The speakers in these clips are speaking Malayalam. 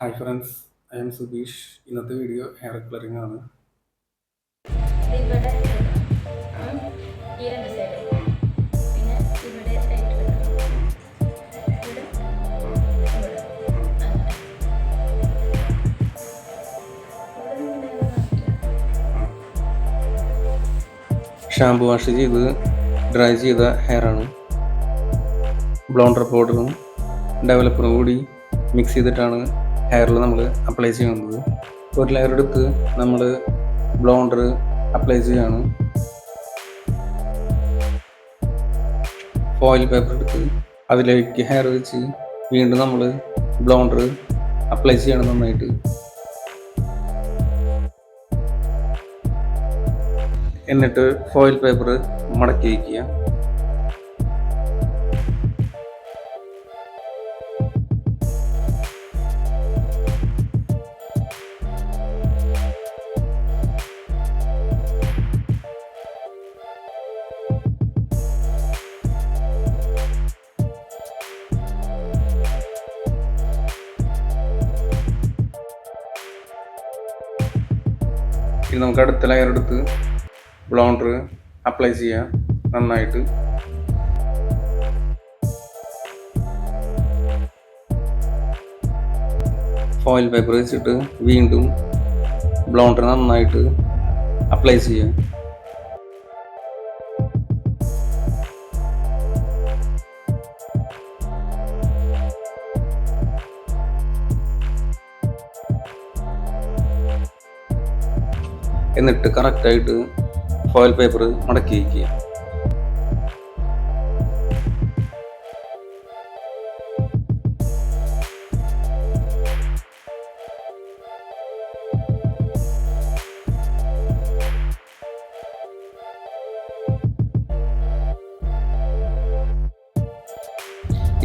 Hi friends I am Subeesh ഇന്നത്തെ വീഡിയോ ഹെയർ കളറിംഗ് ആണ്. ഷാമ്പു വാഷ് ചെയ്ത് ഡ്രൈ ചെയ്ത ഹെയർ ആണ്. ബ്ലോണ്ടർ പൗഡറും ഡെവലപ്പറും കൂടി മിക്സ് ചെയ്തിട്ടാണ് ഹെയറിൽ നമ്മൾ അപ്ലൈ ചെയ്യുന്നത്. ഒരു ലെയർ എടുത്ത് നമ്മൾ ബ്ലോണ്ടർ അപ്ലൈ ചെയ്യാണ്. ഫോയിൽ പേപ്പർ എടുത്ത് അതിലേക്ക് ഹെയർ വെച്ച് വീണ്ടും നമ്മൾ ബ്ലോണ്ടർ അപ്ലൈ ചെയ്യണം നന്നായിട്ട്. എന്നിട്ട് ഫോയിൽ പേപ്പർ മടക്കി വയ്ക്കുക ഇനി നമുക്ക് അടുത്ത ലെയർ എടുത്ത് ബ്ലൗണ്ടർ അപ്ലൈ ചെയ്യാം. നന്നായിട്ട്. ഫോയിൽ പേപ്പർ വെച്ചിട്ട് വീണ്ടും ബ്ലൗണ്ടർ നന്നായിട്ട് അപ്ലൈ ചെയ്യാം. എന്നിട്ട് കറക്റ്റായിട്ട് ഫോയിൽ പേപ്പർ മടക്കി വയ്ക്കുക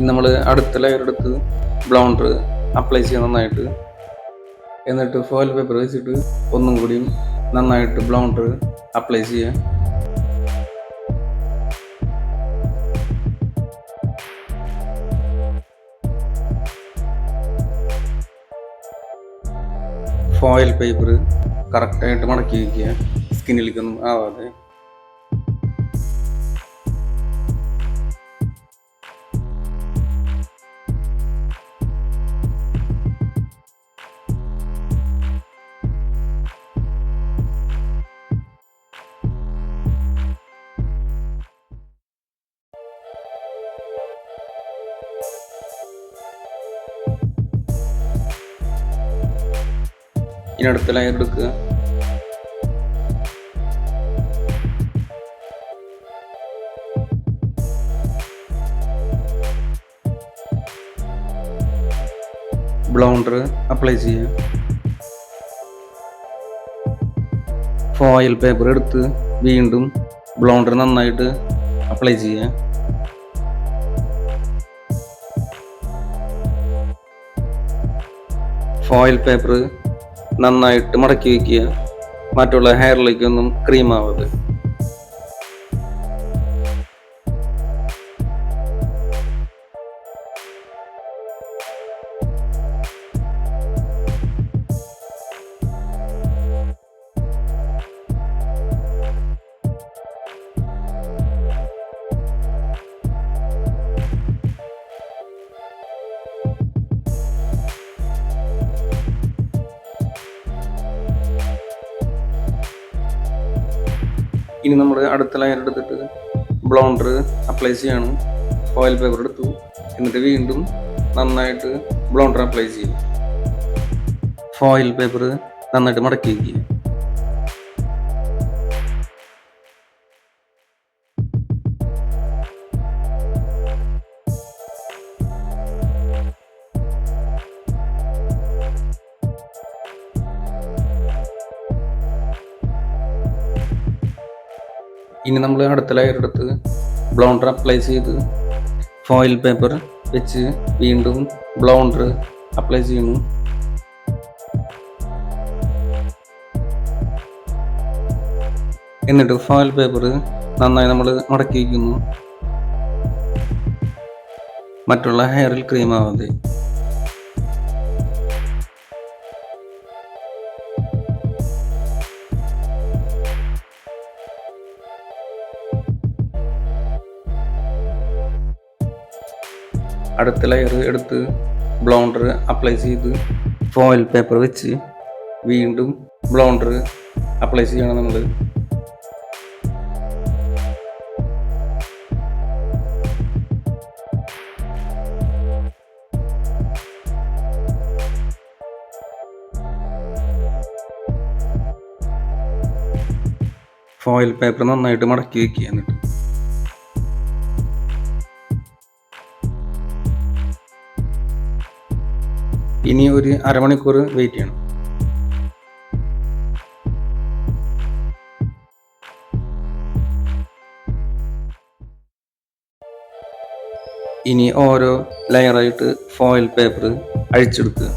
നമ്മൾ അടുത്ത ലെയർ എടുത്ത് ബ്ലൗണ്ടർ അപ്ലൈ ചെയ്യാൻ നന്നായിട്ട് എന്നിട്ട് ഫോയിൽ പേപ്പർ വെച്ചിട്ട് ഒന്നും കൂടി നന്നായിട്ട് ബ്ലൗണ്ടർ അപ്ലൈ ചെയ്യുക. ഫോയിൽ പേപ്പർ കറക്റ്റായിട്ട് മടക്കി വയ്ക്കുക സ്കിന്നിലേക്കൊന്നും ആവാതെ. ഇനി അടുത്ത ലെയർ എടുക്കുക. ബ്ലൗണ്ടർ അപ്ലൈ ചെയ്യുക. ഫോയിൽ പേപ്പർ എടുത്ത് വീണ്ടും ബ്ലൗണ്ടർ നന്നായിട്ട് അപ്ലൈ ചെയ്യുക. ഫോയിൽ പേപ്പർ നന്നായിട്ട് മടക്കി വയ്ക്കുക. മറ്റുള്ള ഹെയറിലേക്കൊന്നും ക്രീം ആവാതെ ഇനി നമ്മൾ അടുത്ത ലയർ എടുത്തിട്ട് ബ്ലൗണ്ടർ അപ്ലൈ ചെയ്യണം. ഓയിൽ പേപ്പർ എടുത്തു. എന്നിട്ട് വീണ്ടും നന്നായിട്ട് ബ്ലൗണ്ടർ അപ്ലൈ ചെയ്യും. ഫോയിൽ പേപ്പർ നന്നായിട്ട് മടക്കി വയ്ക്കുക ഇനി നമ്മൾ അടുത്ത ലെയർ എടുത്ത് ബ്ലൗണ്ടർ അപ്ലൈ ചെയ്ത് ഫോയിൽ പേപ്പർ വെച്ച് വീണ്ടും ബ്ലൗണ്ടർ അപ്ലൈ ചെയ്യുന്നു. എന്നിട്ട് ഫോയിൽ പേപ്പർ നന്നായി നമ്മൾ മടക്കി വയ്ക്കുന്നു മറ്റുള്ള ഹെയറിൽ ക്രീം ആവാതെ. അടുത്ത ലെയർ എടുത്ത് ബ്ലൗണ്ടർ അപ്ലൈ ചെയ്ത് ഫോയിൽ പേപ്പർ വെച്ച് വീണ്ടും ബ്ലൗണ്ടർ അപ്ലൈ ചെയ്യണം നമ്മൾ ഫോയിൽ പേപ്പർ നന്നായിട്ട് മടക്കി വെക്കുക എന്നിട്ട് ഇനി ഒരു അരമണിക്കൂർ വെയിറ്റ് ചെയ്യണം. ഇനി ഓരോ ലെയറായിട്ട് ഫോയിൽ പേപ്പർ അഴിച്ചെടുക്കുക.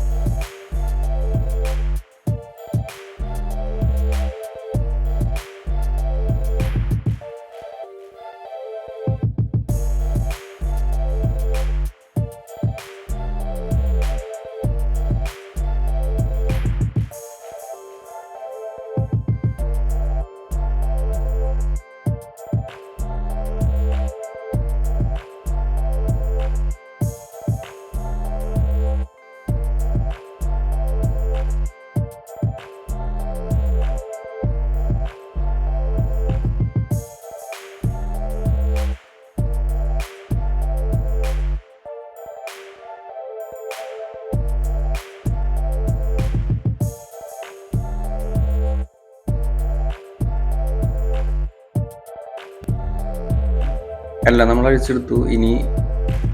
എല്ലാം നമ്മൾ അഴിച്ചെടുത്തു ഇനി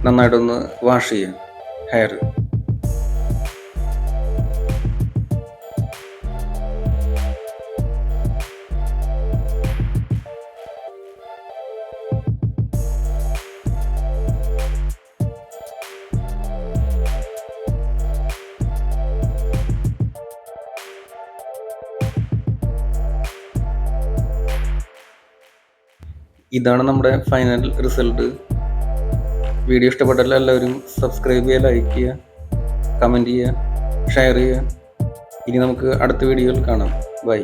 നന്നായിട്ടൊന്ന് വാഷ് ചെയ്യാം. ഹെയർ ഇതാണ് നമ്മുടെ ഫൈനൽ റിസൾട്ട് വീഡിയോ ഇഷ്ടപ്പെട്ടാൽ എല്ലാവരും സബ്സ്ക്രൈബ് ചെയ്യുക ലൈക്ക് ചെയ്യുക കമന്റ് ചെയ്യുക ഷെയർ ചെയ്യുക. ഇനി നമുക്ക് അടുത്ത വീഡിയോയിൽ കാണാം. ബൈ